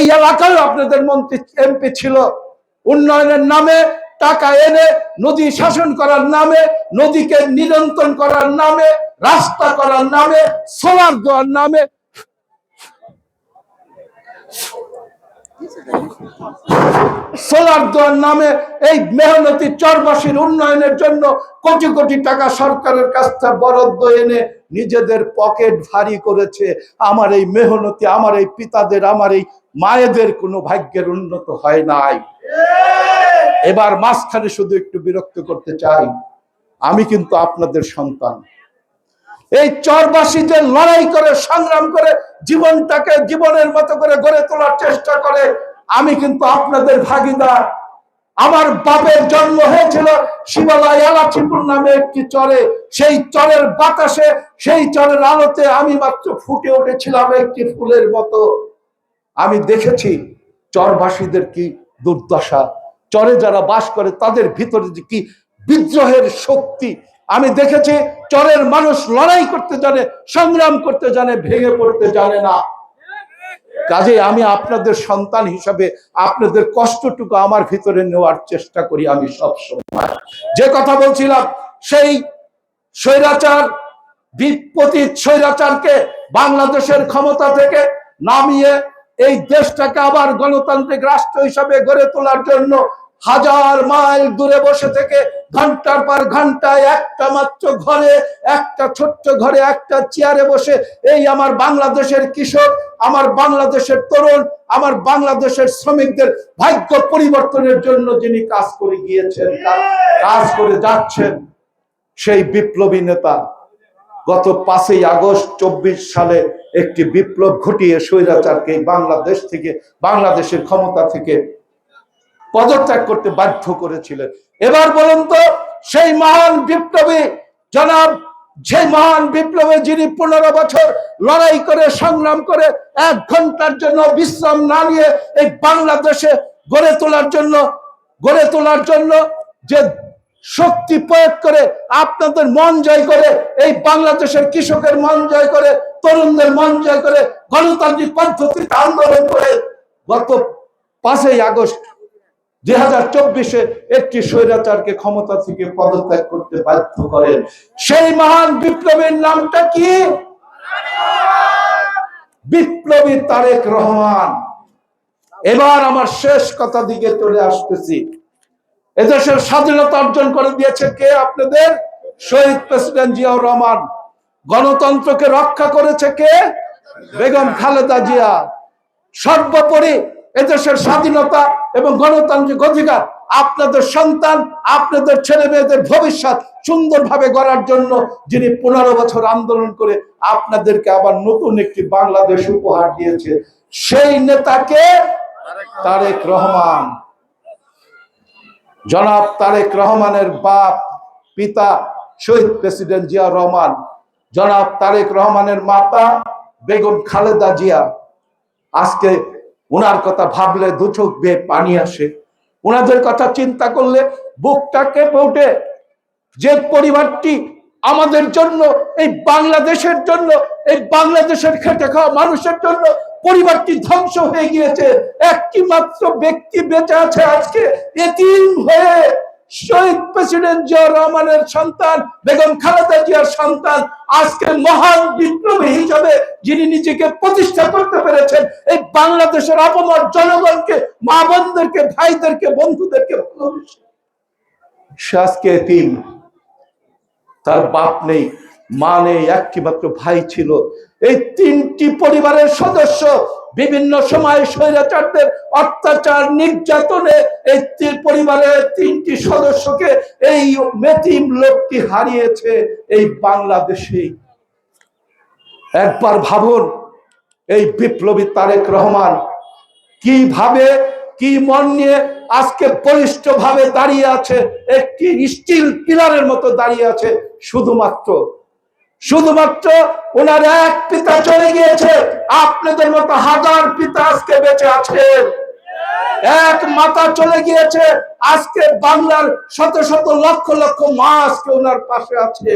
এই এলাকায় আপনাদের মন্ত্রী, এমপি ছিল। উন্নয়নের নামে টাকা এনে নদী শাসন করার নামে, নদীকে নিয়ন্ত্রণ করার নামে, রাস্তা করার নামে, সোলার দেওয়ার নামে। সোলার দেওয়ার নামে এই মেহনতি চরবাসীর উন্নয়নের জন্য কোটি কোটি টাকা সরকারের কাছ থেকে বরাদ্দ এনে নিজেদের পকেট ভারী করেছে। আমার এই মেহনতি, আমার এই পিতাদের, আমার এই মায়েদের কোনো ভাগ্যের উন্নত হয় নাই। এবার মাঝখানে শুধু একটু বিরক্ত করতে চাই। আমি কিন্তু আপনাদের সন্তান। এই চরবাসীদের লড়াই করে, সংগ্রাম করে, জীবনটাকে, জীবনের মতো করে গড়ে তোলার চেষ্টা করে, আমি কিন্তু আপনাদের ভাগিদার। আমার বাপের জন্ম হয়েছিল শিবালয় এলাচিপুর নামে একটি চরে। সেই চরের বাতাসে, সেই চরের আলোতে আমি মাত্র ফুটে উঠেছিলাম একটি ফুলের মতো। আমি দেখেছি চরবাসীদের কি দুর্দশা। চরে যারা বাস করে, তাদের ভিতরে কি বিদ্রোহের শক্তি। আমি দেখেছি চরের মানুষ লড়াই করতে জানে, সংগ্রাম করতে জানে, ভেঙে পড়তে জানে না। কাজে আমি আপনাদের সন্তান হিসাবে আপনাদের কষ্টটুকু আমার ভিতরে নেওয়ার চেষ্টা করি আমি সব সময়। যে কথা বলছিলাম, সেই স্বৈরাচার, বিপত্তি স্বৈরাচারকে বাংলাদেশের ক্ষমতা থেকে নামিয়ে এই দেশটাকে আবার গণতান্ত্রিক রাষ্ট্র হিসাবে গড়ে তোলার জন্য হাজার মাইল দূরে বসে থেকে ঘণ্টার পর ঘন্টায় একটা মাত্র ঘরে, একটা ছোট্ট ঘরে, একটা চেয়ারে বসে এই আমার বাংলাদেশের কৃষক, আমার বাংলাদেশের তরুণ, আমার বাংলাদেশের শ্রমিকদের ভাগ্য পরিবর্তনের জন্য যিনি কাজ করে গিয়েছেন কাজ করে যাচ্ছেন, সেই বিপ্লবী নেতা। গত পাঁচই আগস্ট চব্বিশ সালে একটি বিপ্লব ঘটিয়ে স্বৈরাচারকে বাংলাদেশ থেকে, বাংলাদেশের ক্ষমতা থেকে পদত্যাগ করতে বাধ্য করেছিলেন। এবার বলুন তো, সেই মহান বিপ্লবী, জনাব যে মহান বিপ্লবে যিনি পনেরো বছর লড়াই করে, সংগ্রাম করে, এক ঘণ্টার জন্য বিশ্রাম না নিয়ে এই বাংলাদেশে গড়ে তোলার জন্য, গড়ে তোলার জন্য যে শক্তি প্রয়োগ করে, আপনাদের মন জয় করে, এই বাংলাদেশের কৃষকের মন জয় করে, তরুণদের মন জয় করে, গণতান্ত্রিক পদ্ধতিতে আন্দোলন করে গত পাঁচই আগস্ট দুই হাজার চব্বিশে একটি স্বৈরাচারকে ক্ষমতা থেকে পদত্যাগ করতে বাধ্য করেন। সেই মহান বিপ্লবীর নামটা কি? বিপ্লবী তারেক রহমান। এবার আমার শেষ কথা দিকে চলে আসতেছি। এদেশের স্বাধীনতা অর্জন করে দিয়েছে কে আপনাদের? শহীদ প্রেসিডেন্ট জিয়াউর রহমান। গণতন্ত্রকে রক্ষা করেছে কে? বেগম খালেদা জিয়া। সর্বোপরি এদেশের স্বাধীনতা এবং গণতান্ত্রিক অধিকার আপনাদের সন্তান, আপনাদের ছেলে মেয়েদের ভবিষ্যৎ সুন্দরভাবে গড়ার জন্য যিনি পনেরো বছর আন্দোলন করে আপনাদেরকে আবার নতুন একটি বাংলাদেশ উপহার দিয়েছে, সেই নেতাকে তারেক রহমান। জনাব তারেক রহমানের বাপ, পিতা, শহীদ প্রেসিডেন্ট জিয়া রহমান, জনাব তারেক রহমানের মাতা বেগম খালেদা জিয়া। আজকে ওনার কথা ভাবলে দু চোখ বেয়ে পানি আসে। ওনাদের কথা চিন্তা করলে বুকটা কেঁপে ওঠে। যে পরিবারটি আমাদের জন্য, এই বাংলাদেশের জন্য, এই বাংলাদেশের খেটে খাওয়া মানুষের জন্য পরিবারটি ধ্বংস হয়ে গিয়েছে। একটি মাত্র ব্যক্তি বেঁচে আছে আজকে। এতিম হয়ে শহীদ প্রেসিডেন্ট জিয়া রহমানের সন্তান, বেগম খালেদা জিয়ার সন্তান, আজকে মহান বিপ্লবী হিসাবে যিনি নিজেকে প্রতিষ্ঠা করতে পেরেছেন, এই বাংলাদেশের অপমর জনগণকে, মা বোনদেরকে, ভাইদেরকে, বন্ধুদেরকে সে আজকে এতিম। তার বাপ নেই, মা নেই একটি মাত্র ভাই ছিল। এই তিনটি পরিবারের সদস্য বিভিন্ন সময় স্বৈরাচারদের অত্যাচার, নির্যাতনে এই পরিবারের তিনটি সদস্যকে এই মেতিম লোকটি হারিয়েছে এই বাংলাদেশে একবার ভাবুন, এই বিপ্লবী তারেক রহমান কীভাবে, কি মন নিয়ে আজকে বলিষ্ঠ ভাবে দাঁড়িয়ে আছে, একটি স্টিল পিলারের মতো দাঁড়িয়ে আছে, শুধুমাত্র শুধুমাত্র ওনার এক পিতা চলে গিয়েছে। আপনাদের মতো হাজার পিতা আজকে বেঁচে আছেন। এক মাতা চলে গিয়েছে। আজকে বাংলার শত শত লক্ষ লক্ষ মা আজকে ওনার পাশে আছে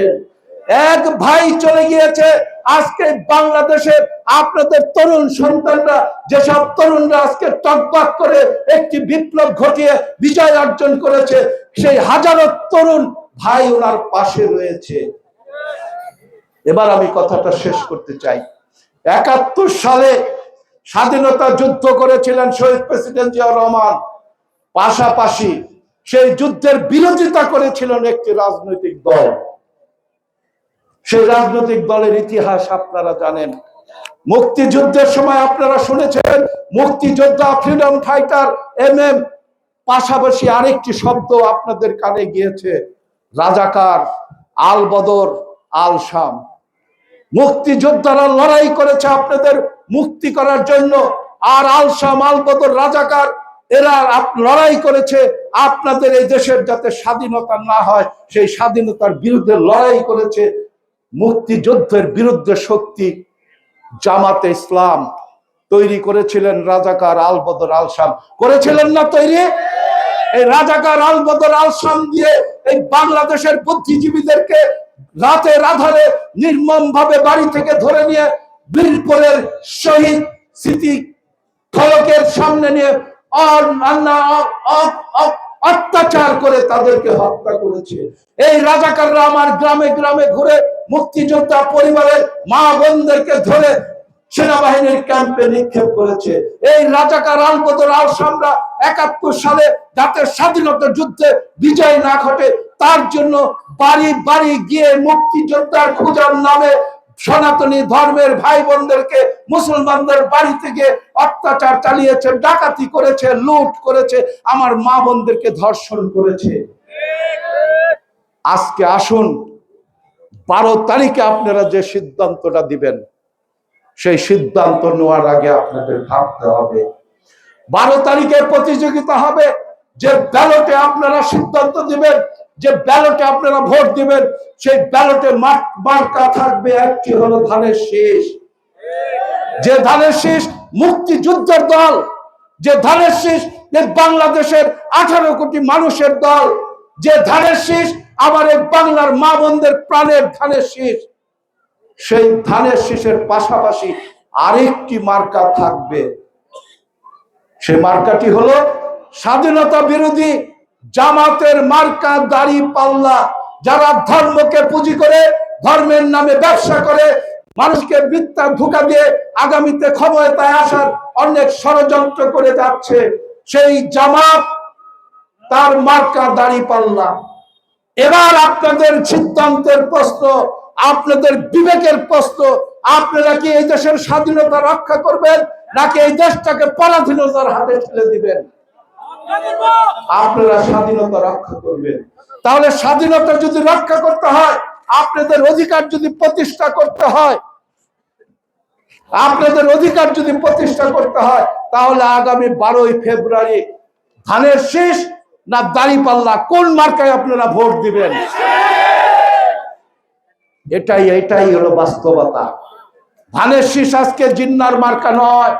এক ভাই চলে গিয়েছে। আজকে বাংলাদেশের আপনাদের তরুণ সন্তানরা, যেসব তরুণরা আজকে টকবাক করে একটি বিপ্লব ঘটিয়ে বিজয় অর্জন করেছে, সেই হাজারো তরুণ ভাই ওনার পাশে রয়েছে। এবার আমি কথাটা শেষ করতে চাই। একাত্তর সালে স্বাধীনতা যুদ্ধ করেছিলেন শহীদ প্রেসিডেন্ট জিয়াউর রহমান। পাশাপাশি সেই যুদ্ধের বিরোধিতা করেছিলেন একটি রাজনৈতিক দল। সেই রাজনৈতিক দলের ইতিহাস আপনারা জানেন। মুক্তিযুদ্ধের সময় আপনারা শুনেছেন, মুক্তিযোদ্ধা ফ্রিডম ফাইটার এম এম পাশাপাশি আরেকটি শব্দ আপনাদের কানে গিয়েছে, রাজাকার আল বদর আল শাম মুক্তিযোদ্ধারা লড়াই করেছে আপনাদের মুক্তি করার জন্য। আর আল শাম আল বদর রাজাকার, এরা লড়াই করেছে আপনাদের এই দেশের যাতে স্বাধীনতা না হয়, সেই স্বাধীনতার বিরুদ্ধে লড়াই করেছে মুক্তিযুদ্ধের বিরুদ্ধে শক্তি জামাতে ইসলাম। তৈরি করেছিলেন রাজাকার আল বদর আল করেছিলেন না তৈরি? এই রাজাকার আল বদর আল দিয়ে এই বাংলাদেশের বুদ্ধিজীবীদেরকে রাতের আধারে নির্মম ভাবে বাড়ি থেকে ধরে নিয়ে বীরপুরের শহীদ স্মৃতি ফলকের সামনে নিয়ে অত্যাচার করে তাদেরকে হত্যা করেছে। এই রাজাকাররা আমার গ্রামে গ্রামে ঘুরে মুক্তিযোদ্ধা পরিবারের মা বোনদেরকে ধরে সেনাবাহিনীর ক্যাম্পে নিক্ষেপ করেছে। এই রাজাকার আলবদর আল সামরা একাত্তর সালে জাতের স্বাধীনতা যুদ্ধে বিজয় না ঘটে তার জন্য বাড়ি বাড়ি গিয়ে মুক্তিযোদ্ধার খোঁজার নামে সনাতনী ধর্মের ভাই বোনদেরকে মুসলমানদের বাড়ি থেকে অত্যাচার চালিয়েছে, ডাকাতি করেছে, লুট করেছে, আমার মা বোনদেরকে ধর্ষণ করেছে। আজকে আসুন, বারো তারিখে আপনারা যে সিদ্ধান্তটা দিবেন, সেই সিদ্ধান্ত নেওয়ার আগে আপনাদের ভাবতে হবে। বারো তারিখে প্রতিযোগিতা হবে, যে ব্যালটে আপনারা সিদ্ধান্ত দিবেন যে ব্যালটে আপনারা ভোট দিবেন, সেই ব্যালটে মার্কা থাকবে, একটি হলো ধানের শেষ। যে ধানের শেষ মুক্তিযুদ্ধের দল, যে ধানের শেষ বাংলাদেশের আঠারো কোটি মানুষের দল, যে ধানের শেষ আবার এই বাংলার মা বোনদের প্রাণের ধানের শেষ, সেই ধানের শীষের পাশাপাশি আরেকটি মার্কা থাকবে। সে মার্কাটি হলো স্বাধীনতা বিরোধী জামাতের মার্কা দাড়ি পাল্লা যারা ধর্মকে পুঁজি করে, ধর্মের নামে ব্যবসা করে, মানুষকে মিথ্যা ধোকা দিয়ে আগামীতে ক্ষমতায় আসার অনেক ষড়যন্ত্র করে যাচ্ছে, সেই জামাত তার মার্কা দাড়ি পাল্লা। এবার আপনাদের সিদ্ধান্তের প্রশ্ন, আপনাদের বিবেকের প্রশ্ন, আপনারা কি এই দেশের স্বাধীনতা রক্ষা করবেন নাকি এই দেশটাকে পরাধীনতার হাতে ঠেলে দিবেন? আপনারা স্বাধীনতা রক্ষা করবেন। তাহলে স্বাধীনতা যদি রক্ষা করতে হয়, আপনাদের অধিকার যদি প্রতিষ্ঠা করতে হয়, আপনাদের অধিকার যদি প্রতিষ্ঠা করতে হয়, তাহলে আগামী বারোই ফেব্রুয়ারি ধানের শেষ না দাঁড়িপাল্লা, কোন মার্কায় আপনারা ভোট দিবেন? এটাই এটাই হলো বাস্তবতা। ধানের শীষ আজকে জিন্নার মার্কা নয়,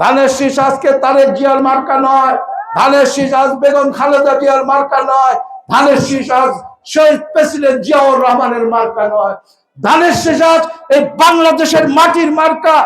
ধানের শীষ আজকে তারেক জিয়ার মার্কা নয়। ধানের শীষ আজ বেগম খালেদা জিয়ার মার্কা নয়। ধানের শীষ আজ শহীদ প্রেসিডেন্ট জিয়াউর রহমানের মার্কা নয়। ধানের শেষ আজ এই বাংলাদেশের মাটির মার্কা।